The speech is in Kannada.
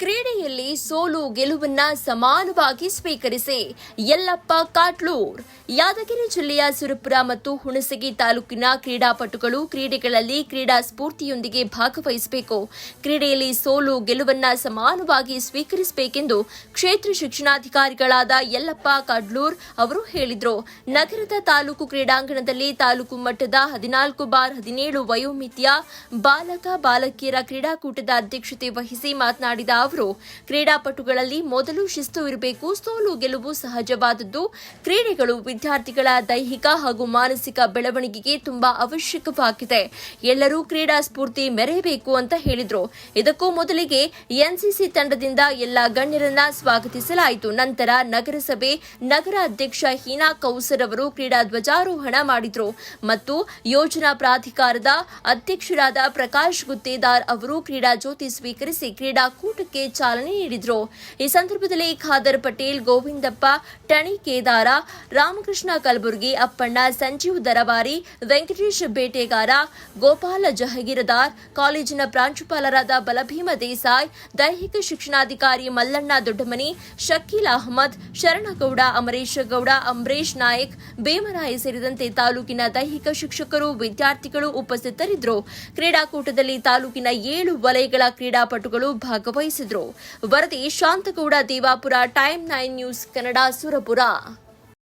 ಕ್ರೀಡೆಯಲ್ಲಿ ಸೋಲು ಗೆಲುವನ್ನ ಸಮಾನವಾಗಿ ಸ್ವೀಕರಿಸಿ ಯಲ್ಲಪ್ಪ ಕಾಟ್ಲೂರ್. ಯಾದಗಿರಿ ಜಿಲ್ಲೆಯ ಸುರಪುರ ಮತ್ತು ಹುಣಸಗಿ ತಾಲೂಕಿನ ಕ್ರೀಡಾಪಟುಗಳು ಕ್ರೀಡೆಗಳಲ್ಲಿ ಕ್ರೀಡಾ ಸ್ಫೂರ್ತಿಯೊಂದಿಗೆ ಭಾಗವಹಿಸಬೇಕು. ಕ್ರೀಡೆಯಲ್ಲಿ ಸೋಲು ಗೆಲುವನ್ನ ಸಮಾನವಾಗಿ ಸ್ವೀಕರಿಸಬೇಕೆಂದು ಕ್ಷೇತ್ರ ಶಿಕ್ಷಣಾಧಿಕಾರಿಗಳಾದ ಯಲ್ಲಪ್ಪ ಕಾಡ್ಲೂರ್ ಅವರು ಹೇಳಿದರು. ನಗರದ ತಾಲೂಕು ಕ್ರೀಡಾಂಗಣದಲ್ಲಿ ತಾಲೂಕು ಮಟ್ಟದ ಹದಿನಾಲ್ಕು ಬಾರ್ ಹದಿನೇಳು ವಯೋಮಿತಿಯ ಬಾಲಕ ಬಾಲಕಿಯರ ಕ್ರೀಡಾಕೂಟದ ಅಧ್ಯಕ್ಷತೆ ವಹಿಸಿ ಮಾತನಾಡಿದ ಅವರು, ಕ್ರೀಡಾಪಟುಗಳಲ್ಲಿ ಮೊದಲು ಶಿಸ್ತು ಇರಬೇಕು, ಸೋಲು ಗೆಲುವು ಸಹಜವಾದದ್ದು. ಕ್ರೀಡೆಗಳು ವಿದ್ಯಾರ್ಥಿಗಳ ದೈಹಿಕ ಹಾಗೂ ಮಾನಸಿಕ ಬೆಳವಣಿಗೆಗೆ ತುಂಬಾ ಅವಶ್ಯಕವಾಗಿದೆ. ಎಲ್ಲರೂ ಕ್ರೀಡಾ ಸ್ಫೂರ್ತಿ ಮೆರೆಯಬೇಕು ಅಂತ ಹೇಳಿದರು. ಇದಕ್ಕೂ ಮೊದಲಿಗೆ ಎನ್ಸಿಸಿ ತಂಡದಿಂದ ಎಲ್ಲ ಗಣ್ಯರನ್ನ ಸ್ವಾಗತಿಸಲಾಯಿತು. ನಂತರ ನಗರಸಭೆ ನಗರ ಅಧ್ಯಕ್ಷ ಹೀನಾ ಕೌಸರ್ ಅವರು ಕ್ರೀಡಾ ಧ್ವಜಾರೋಹಣ ಮಾಡಿದ್ರು. ಮತ್ತು ಯೋಜನಾ ಪ್ರಾಧಿಕಾರದ ಅಧ್ಯಕ್ಷರಾದ ಪ್ರಕಾಶ್ ಗುತ್ತೇದಾರ್ ಅವರು ಕ್ರೀಡಾ ಜ್ಯೋತಿ ಸ್ವೀಕರಿಸಿ ಕ್ರೀಡಾಕೂಟಕ್ಕೆ ಚಾಲನೆ ನೀಡಿದರು. ಈ ಸಂದರ್ಭದಲ್ಲಿ ಖಾದರ್ ಪಟೇಲ್, ಗೋವಿಂದಪ್ಪ, ಟಣಿ ಕೇದಾರ, ರಾಮಕೃಷ್ಣ ಕಲಬುರ್ಗಿ, ಅಪ್ಪಣ್ಣ ಸಂಜೀವ್ ದರಬಾರಿ, ವೆಂಕಟೇಶ್ ಬೇಟೆಗಾರ, ಗೋಪಾಲ ಜಹಗೀರದಾರ್, ಕಾಲೇಜಿನ ಪ್ರಾಂಶುಪಾಲರಾದ ಬಲಭೀಮ ದೇಸಾಯಿ, ದೈಹಿಕ ಶಿಕ್ಷಣಾಧಿಕಾರಿ ಮಲ್ಲಣ್ಣ ದೊಡ್ಡಮನಿ, ಶಕೀಲ್ ಅಹಮದ್, ಶರಣಗೌಡ, ಅಮರೇಶ ಗೌಡ ಅಂಬರೀಶ್ ನಾಯಕ್, ಭೀಮರಾಯ ಸೇರಿದಂತೆ ತಾಲೂಕಿನ ದೈಹಿಕ ಶಿಕ್ಷಕರು, ವಿದ್ಯಾರ್ಥಿಗಳು ಉಪಸ್ಥಿತರಿದ್ದರು. ಕ್ರೀಡಾಕೂಟದಲ್ಲಿ ತಾಲೂಕಿನ ಏಳು ವಲಯಗಳ ಕ್ರೀಡಾಪಟುಗಳು ಭಾಗವಹಿಸಿದ್ರು. ವರದಿ Shantagouda Devapura time nine news Kannada Surapura.